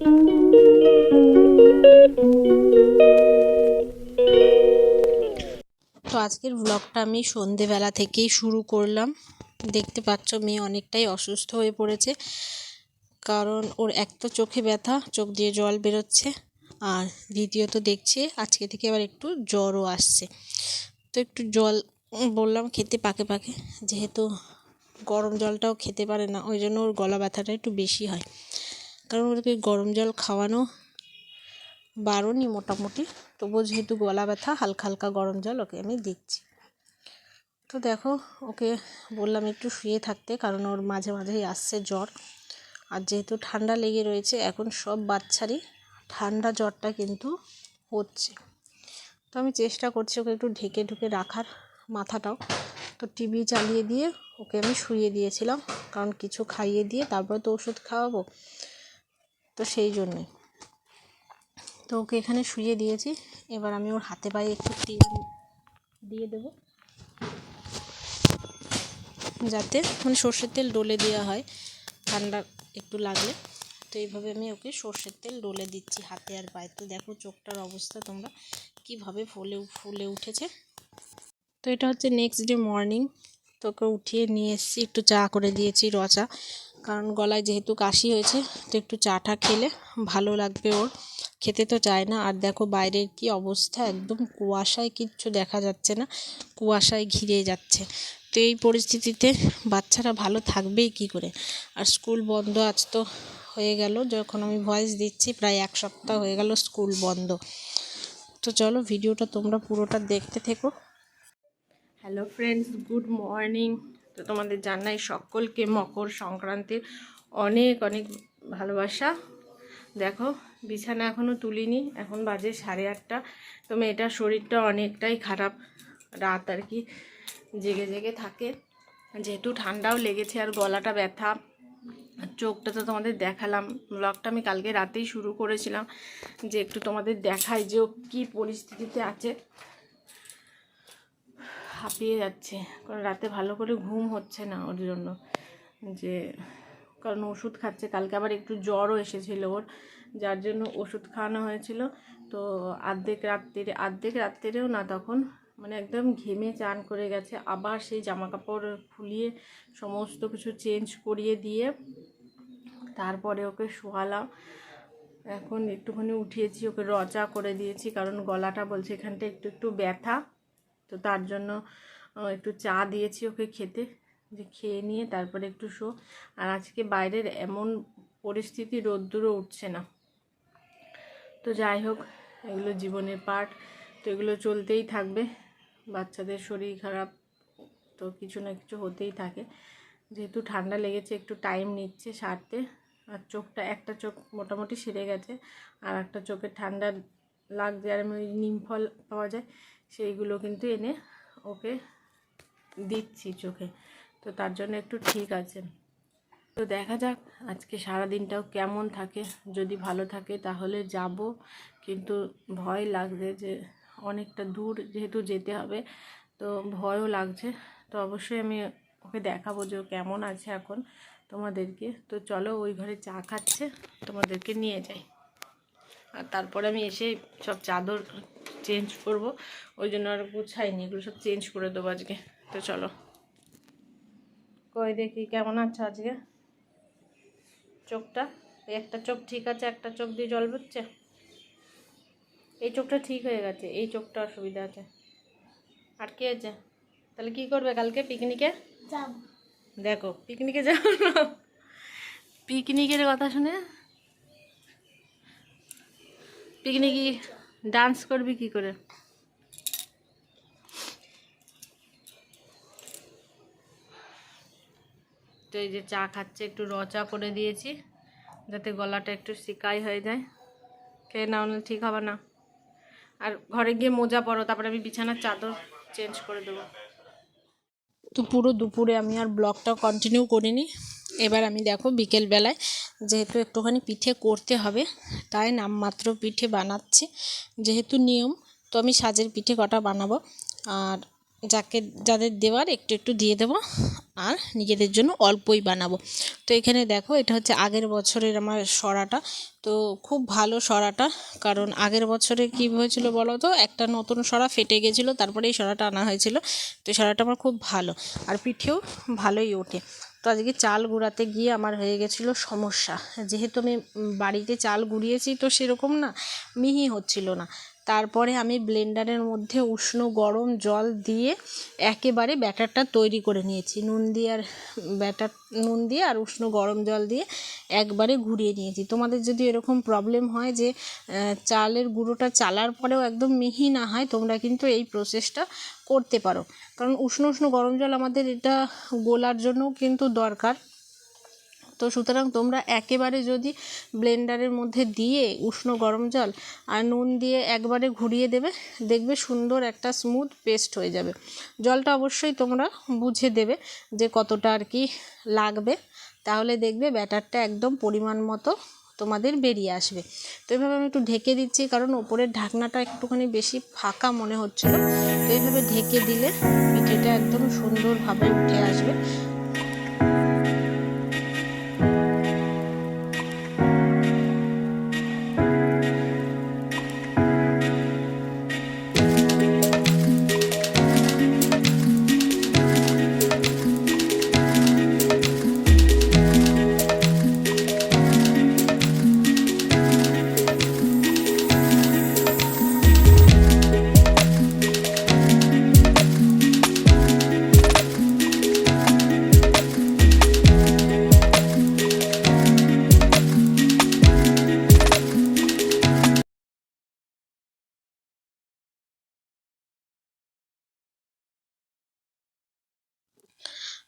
তো আজকের ব্লগটা আমি সন্ধেবেলা থেকেই শুরু করলাম। দেখতে পাচ্ছ মেয়ে অনেকটাই অসুস্থ হয়ে পড়েছে, কারণ ওর এক তো চোখে ব্যথা, চোখ দিয়ে জল বেরোচ্ছে, আর দ্বিতীয়ত দেখছে আজকে থেকে আবার একটু জ্বরও আসছে। তো একটু জল বললাম খেতে পাকে পাকে, যেহেতু গরম জলটাও খেতে পারে না, ওই জন্য ওর গলা ব্যথাটা একটু বেশি হয়। কারণ ওদেরকে গরম জল খাওয়ানো বারণই মোটামুটি। তবুও যেহেতু গলা ব্যথা, হালকা হালকা গরম জল ওকে আমি দিচ্ছি। তো দেখো, ওকে বললাম একটু শুয়ে থাকতে কারণ ওর মাঝে মাঝেই আসছে জ্বর। আর যেহেতু ঠান্ডা লেগে রয়েছে, এখন সব বাচ্চারই ঠান্ডা জ্বরটা কিন্তু হচ্ছে। তো আমি চেষ্টা করছি ওকে একটু ঢেকে ঢুকে রাখার মাথাটাও। তো টিভি চালিয়ে দিয়ে ওকে আমি শুয়ে দিয়েছিলাম, কারণ কিছু খাইয়ে দিয়ে তারপরে তো ওষুধ খাওয়াবো। তো সেই জন্যই তো ওকে এখানে শুয়ে দিয়েছি। এবার আমি ওর হাতে পায়ে একটু তেল দিয়ে দেবো। যাতে মানে সর্ষের তেল ডলে দেওয়া হয়, ঠান্ডা একটু লাগলে। তো এইভাবে আমি ওকে সর্ষের তেল ডলে দিচ্ছি হাতে আর পায়ে। তো দেখো চোখটার অবস্থা তোমরা কীভাবে ফুলে ফুলে উঠেছে। তো এটা হচ্ছে নেক্সট ডে মর্নিং তোকে উঠিয়ে নিয়ে এসেছি, একটু চা করে দিয়েছি, রচা। কারণ গলায় যেহেতু কাশি হয়েছে, তো একটু চাটা খেলে ভালো লাগবে ওর। খেতে তো চায় না। আর দেখো বাইরের কি অবস্থা, একদম কুয়াশায় কিচ্ছু দেখা যাচ্ছে না, কুয়াশায় ঘিরে যাচ্ছে। তো এই পরিস্থিতিতে বাচ্চারা ভালো থাকবেই কি করে? আর স্কুল বন্ধ আজ তো হয়ে গেল, যখন আমি ভয়েস দিচ্ছি প্রায় এক সপ্তাহ হয়ে গেল স্কুল বন্ধ। তো চলো ভিডিওটা তোমরা পুরোটা দেখতে থেকো। হ্যালো ফ্রেন্ডস গুড মর্নিং তো তোমাদের জানাই সকলকে মকর সংক্রান্তির অনেক অনেক ভালোবাসা। দেখো, বিছানা এখনও তুলিনি, এখন বাজে সাড়ে আটটা। তো মেয়েটার শরীরটা অনেকটাই খারাপ। রাত আর কি জেগে জেগে থাকে। যেহেতু ঠান্ডাও লেগেছে আর গলাটা ব্যথা, চোখটা তো তোমাদের দেখালাম। ব্লগটা আমি কালকে রাতেই শুরু করেছিলাম যে একটু তোমাদের দেখাই যে ও কী পরিস্থিতিতে আছে। হাঁপিয়ে যাচ্ছে। কারণ রাতে ভালো করে ঘুম হচ্ছে না ওর জন্য। যে, কারণ ওষুধ খাচ্ছে। কালকে আবার একটু জ্বরও এসেছিল ওর, যার জন্য ওষুধ খাওয়ানো হয়েছিল। তো আর্ধেক রাত্রিরে আর্ধেক রাত্রিরেও না তখন মানে একদম ঘেমে চান করে গেছে। আবার সেই জামা কাপড় খুলিয়ে সমস্ত কিছু চেঞ্জ করিয়ে দিয়ে তারপরে ওকে শোয়ালাম। এখন একটুখানি উঠিয়েছি, ওকে রচা করে দিয়েছি। কারণ গলাটা বলছে এখানটা একটু একটু ব্যথা। তো তার জন্য একটু চা দিয়েছি ওকে খেতে। যে খেয়ে নিয়ে তারপরে একটু শো। আর আজকে বাইরের এমন পরিস্থিতি রোদ্দুরও উঠছে না। তো যাই হোক, এগুলো জীবনের পার্ট তো এগুলো চলতেই থাকবে। বাচ্চাদের শরীর খারাপ, তো কিছু না কিছু হতেই থাকে। যেহেতু ঠান্ডা লেগেছে, একটু টাইম নিচ্ছে সারতে। আর চোখটা, একটা চোখ মোটামুটি সেরে গেছে। আর একটা চোখে ঠান্ডা লাগছে, আর এমনি নিম ফল পাওয়া যায়। সেইগুলো কিন্তু এনে ওকে দিচ্ছি চোখে। তো তার জন্য একটু ঠিক আছে। তো দেখা যাক আজকে সারা দিনটাও কেমন থাকে। যদি ভালো থাকে তাহলে যাব, কিন্তু ভয় লাগছে যে অনেকটা দূর যেহেতু যেতে হবে, তো ভয়ও লাগছে। তো অবশ্যই আমি ওকে দেখাবো যে ও কেমন আছে এখন তোমাদেরকে। তো চলো ওই ঘরে চা খাচ্ছে, তোমাদেরকে নিয়ে যাই। আর তারপরে আমি এসে সব চাদর চেঞ্জ করব। ওই জন্য আর গুছাইনি এগুলো সব চেঞ্জ করে দেবো আজকে। তো চলো। কই দেখি কেমন আছো আজকে? চোখটা? এই একটা চোখ ঠিক আছে একটা চোখ দিয়ে জল পড়ছে এই চোখটা ঠিক হয়ে গেছে এই চোখটা অসুবিধা আছে। আর কি আছে? তাহলে কি করবে কালকে পিকনিকে? যাব। দেখো পিকনিকে যাও পিকনিকের কথা শুনে পিকনিকে ডান্স করবি কি করে? তো এই যে চা খাচ্ছে, একটু রচা করে দিয়েছি, যাতে গলাটা একটু শিকাই হয়ে যায়। খেয়ে না হলে ঠিক হবে না। আর ঘরে গিয়ে মোজা পরো, তারপরে আমি বিছানার চাদর চেঞ্জ করে দেবো। তো পুরো দুপুরে আমি আর ব্লগটা কন্টিনিউ করিনি। এবার আমি দেখো বিকেলবেলায় যেহেতু একটুখানি পিঠে করতে হবে, তাই নামমাত্র পিঠে বানাচ্ছি, যেহেতু নিয়ম, তো আমি সাজের পিঠে কটা বানাবো। আর যাকে, যাদের দেওয়ার একটু একটু দিয়ে দেবো, আর নিজেদের জন্য অল্পই বানাবো। তো এখানে দেখো, এটা হচ্ছে আগের বছরের আমার সরাটা। তো খুব ভালো সরাটা, কারণ আগের বছরে কী হয়েছিল বলো তো, একটা নতুন সরা ফেটে গেছিল, তারপরে এই সরাটা আনা হয়েছিল। তো সরাটা আমার খুব ভালো, আর পিঠেও ভালোই ওঠে। তো আজকে চাল গুঁড়াতে গিয়ে আমার হয়ে গেছিল সমস্যা। যেহেতু আমি বাড়িতে চাল গুঁড়িয়েছি তো সেরকম না, মিহি হচ্ছিল না। তারপরে আমি ব্লেন্ডারের মধ্যে উষ্ণ গরম জল দিয়ে একেবারে ব্যাটারটা তৈরি করে নিয়েছি। নুন দিয়ে আর ব্যাটার, নুন দিয়ে আর উষ্ণ গরম জল দিয়ে একবারে ঘুরিয়ে নিয়েছি। তোমাদের যদি এরকম প্রবলেম হয় যে চালের গুঁড়োটা চালার পরেও একদম মিহি না হয়, তোমরা কিন্তু এই প্রসেসটা করতে পারো। কারণ উষ্ণ উষ্ণ গরম জল আমাদের এটা গোলার জন্যও কিন্তু দরকার। তো সুতরাং তোমরা একেবারে যদি ব্লেন্ডারের মধ্যে দিয়ে উষ্ণ গরম জল আর নুন দিয়ে একবারে ঘুরিয়ে দেবে, দেখবে সুন্দর একটা স্মুথ পেস্ট হয়ে যাবে। জলটা অবশ্যই তোমরা বুঝে দেবে যে কতটা আর কি লাগবে, তাহলে দেখবে ব্যাটারটা একদম পরিমাণ মতো তোমাদের বেরিয়ে আসবে। তো এইভাবে আমি একটু ঢেকে দিচ্ছি, কারণ ওপরের ঢাকনাটা একটুখানি বেশি ফাঁকা মনে হচ্ছিল। তো এইভাবে ঢেকে দিলে পিঠেটা একদম সুন্দরভাবে উঠে আসবে।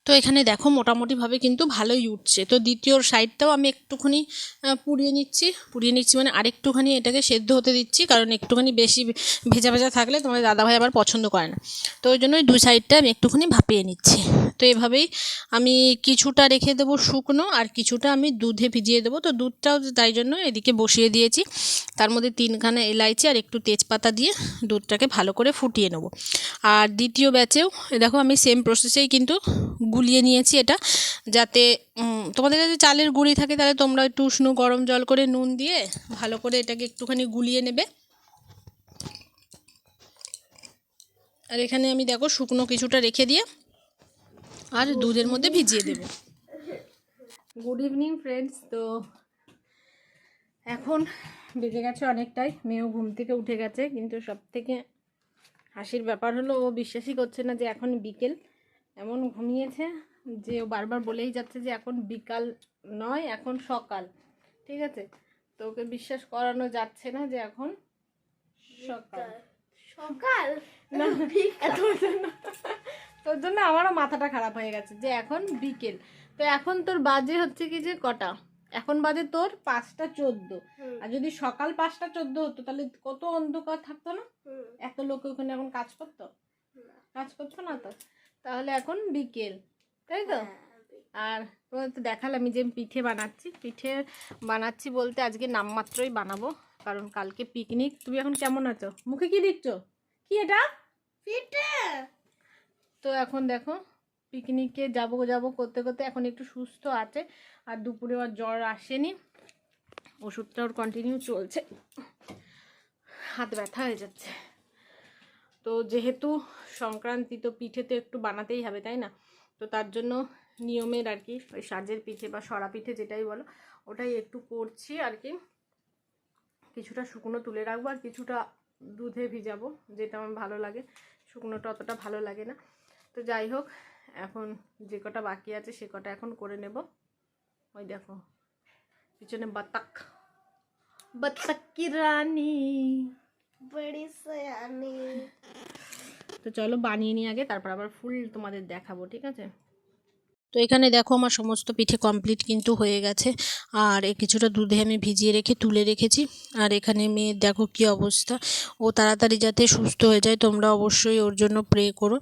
তো এখানে দেখো মোটামুটিভাবে কিন্তু ভালোই উঠছে। তো দ্বিতীয় সাইডটাও আমি একটুখানি পুড়িয়ে নিচ্ছি। পুড়িয়ে নিচ্ছি মানে আরেকটুখানি এটাকে সেদ্ধ হতে দিচ্ছি, কারণ একটুখানি বেশি ভেজা ভেজা থাকলে তোমাদের দাদাভাই আবার পছন্দ করে না। তো ওই জন্য ওই দুই সাইডটা আমি একটুখানি ভাপিয়ে নিচ্ছি। তো এভাবেই আমি কিছুটা রেখে দেবো শুকনো আর কিছুটা আমি দুধে ভিজিয়ে দেবো। তো দুধটাও তাই জন্য এদিকে বসিয়ে দিয়েছি। তার মধ্যে তিনখানা এলাইচি আর একটু তেজপাতা দিয়ে দুধটাকে ভালো করে ফুটিয়ে নেব। আর দ্বিতীয় ব্যাচেও দেখো আমি সেম প্রসেসেই কিন্তু গুলিয়ে নিয়েছি এটা। যাতে তোমাদের কাছে চালের গুঁড়ি থাকে, তাহলে তোমরা একটু উষ্ণ গরম জল করে নুন দিয়ে ভালো করে এটাকে একটুখানি গুলিয়ে নেবে। আর এখানে আমি দেখো শুকনো কিছুটা রেখে দিয়ে আর দুধের মধ্যে ভিজিয়ে দেবো। গুড ইভিনিং ফ্রেন্ডস তো এখন বেজে গেছে অনেকটাই। মেয়েও ঘুম থেকে উঠে গেছে, কিন্তু সব থেকে হাসির ব্যাপার হলো ও বিশ্বাসই করছে না যে এখন বিকেল। এমন ঘুমিয়েছে যে ও বারবার বলেই যাচ্ছে যে এখন বিকাল নয় এখন সকাল। ঠিক আছে? তো ওকে বিশ্বাস করানো যাচ্ছে না যে এখন সকাল। সকাল? না তোর জন্য তোর জন্য আমারও মাথাটা খারাপ হয়ে গেছে যে এখন বিকেল। তো এখন তোর বাজে হচ্ছে কি যে কটা? এখন বাজে তোর পাঁচটা চোদ্দ। আর যদি সকাল পাঁচটা চোদ্দ হতো তাহলে কত অন্ধকার থাকতো না? এত লোক ওখানে এখন কাজ করতো? কাজ করতো না তো? তাহলে এখন বিকেল তাই তো? আর তোমাদের তো দেখালাম আমি যে পিঠে বানাচ্ছি। পিঠে বানাচ্ছি বলতে আজকে নামমাত্রই বানাবো কারণ কালকে পিকনিক তুমি এখন কেমন আছো? মুখে কি দিচ্ছ কি এটা? পিঠে। তো এখন দেখো পিকনিকে যাব যাব করতে করতে এখন একটু সুস্থ আছে আর দুপুরে আর জ্বর আসেনি। ওষুধটা ওর কন্টিনিউ চলছে। হাত ব্যথা হয়ে যাচ্ছে। তো যেহেতু সংক্রান্তি তো পিঠে তো একটু বানাতেই হবে, তাই না? তো তার জন্য নিয়মের আর কি, ওই সাজের পিঠে বা সরা পিঠে যেটাই বলো, ওটাই একটু করছি আর কি। কিছুটা শুকনো তুলে রাখব আর কিছুটা দুধে ভিজাবো, যেটা আমার ভালো লাগে। শুকনোটা অতটা ভালো লাগে না। তো যাই হোক, এখন যে কটা বাকি আছে সে কটা এখন করে নেব। ওই দেখো, পিছনে বাতাক। বাতাক রানী? তো চলো বানিয়ে নিয়ে আগে, তারপর আবার ফুল তোমাদের দেখাবো, ঠিক আছে? তো এখানে দেখো আমার সমস্ত পিঠে কমপ্লিট কিন্তু হয়ে গেছে। আর কিছুটা দুধে আমি ভিজিয়ে রেখে, তুলে রেখেছি। আর এখানে মেয়ের দেখো কি অবস্থা। ও তাড়াতাড়ি যাতে সুস্থ হয়ে যায়, তোমরা অবশ্যই ওর জন্য প্রে করো।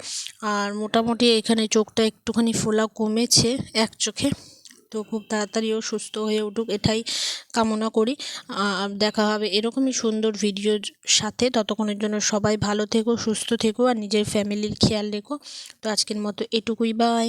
আর মোটামুটি এখানে চোখটা একটুখানি ফোলা কমেছে এক চোখে। তো খুব তাড়াতাড়িও সুস্থ হয়ে উঠুক, এটাই কামনা করি। দেখা হবে এরকমই সুন্দর ভিডিওর সাথে। ততক্ষণের জন্য সবাই ভালো থেকো, সুস্থ থেকো, আর নিজের ফ্যামিলির খেয়াল রেখো। তো আজকের মতো এটুকুই বাই